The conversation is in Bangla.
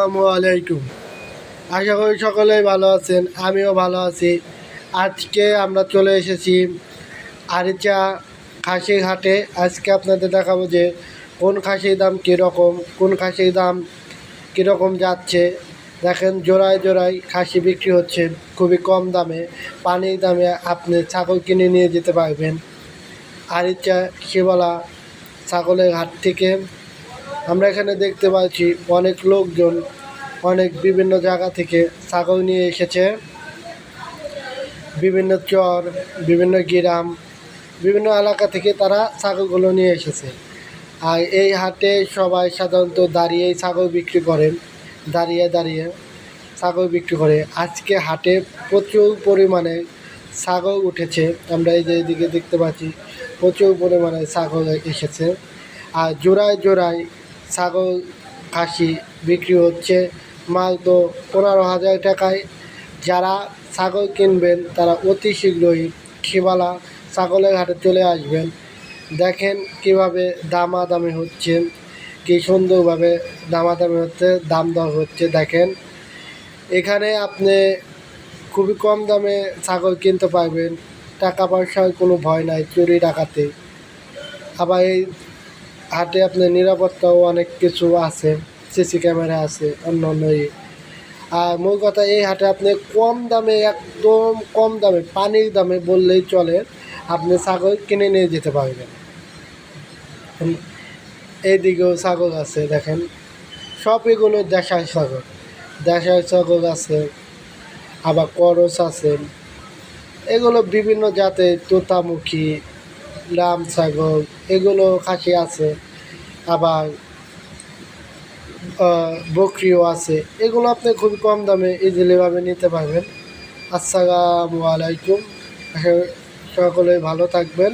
আসসালামু আলাইকুম। আশা করি সকলেই ভালো আছেন, আমিও ভালো আছি। আজকে আমরা চলে এসেছি আরিচা খাসির হাটে। আজকে আপনাদের দেখাবো যে কোন খাসির দাম কীরকম, কোন খাসির দাম কীরকম যাচ্ছে। দেখেন, জোড়ায় জোড়ায় খাসি বিক্রি হচ্ছে, খুবই কম দামে। পানির দামে আপনি ছাগল কিনে নিয়ে যেতে পারবেন। আরিচা শিবালা ছাগলের হাট থেকে আমরা এখানে দেখতে পাচ্ছি অনেক লোকজন, অনেক বিভিন্ন জায়গা থেকে ছাগল নিয়ে এসেছে। বিভিন্ন চর, বিভিন্ন গ্রাম, বিভিন্ন এলাকা থেকে তারা ছাগলগুলো নিয়ে এসেছে। আর এই হাটে সবাই সাধারণত দাঁড়িয়েই ছাগল বিক্রি করেন, দাঁড়িয়ে দাঁড়িয়ে ছাগল বিক্রি করে। আজকে হাটে প্রচুর পরিমাণে ছাগল উঠেছে। আমরা এই যে এদিকে দেখতে পাচ্ছি, প্রচুর পরিমাণে ছাগল এসেছে। আর জোড়ায় জোড়ায় ছাগল, খাসি বিক্রি হচ্ছে। মাল তো পনেরো হাজার টাকায়। যারা ছাগল কিনবেন, তারা অতি শীঘ্রই খিবালা ছাগলের হাটে চলে আসবেন। দেখেন কীভাবে দামাদামি হচ্ছে, কি সুন্দরভাবে দামাদামি হচ্ছে, দাম দর হচ্ছে, দেখেন। এখানে আপনি খুবই কম দামে ছাগল কিনতে পারবেন। টাকা পয়সার কোনো ভয় নাই, চুরি ডাকাতে। আবার এই হাটে আপনার নিরাপত্তাও অনেক কিছু আছে, সিসি ক্যামেরা আছে অন্য অন্য। আর মূল কথা, এই হাটে আপনি কম দামে, একদম কম দামে, পানির দামে বললেই চলে, আপনি ছাগল কিনে নিয়ে যেতে পারবেন। এইদিকেও ছাগল আছে, দেখেন। সব এগুলো দেশাই ছাগল। দেশাই ছাগল আছে, আবার করস আছে। এগুলো বিভিন্ন জাতের তোতামুখী রাম ছাগল, এগুলো খাসি আছে, আবার বকরিও আছে। এগুলো আপনি খুব কম দামে ইজিলিভাবে নিতে পারবেন। আসসালামু আলাইকুম। সকলে ভালো থাকবেন।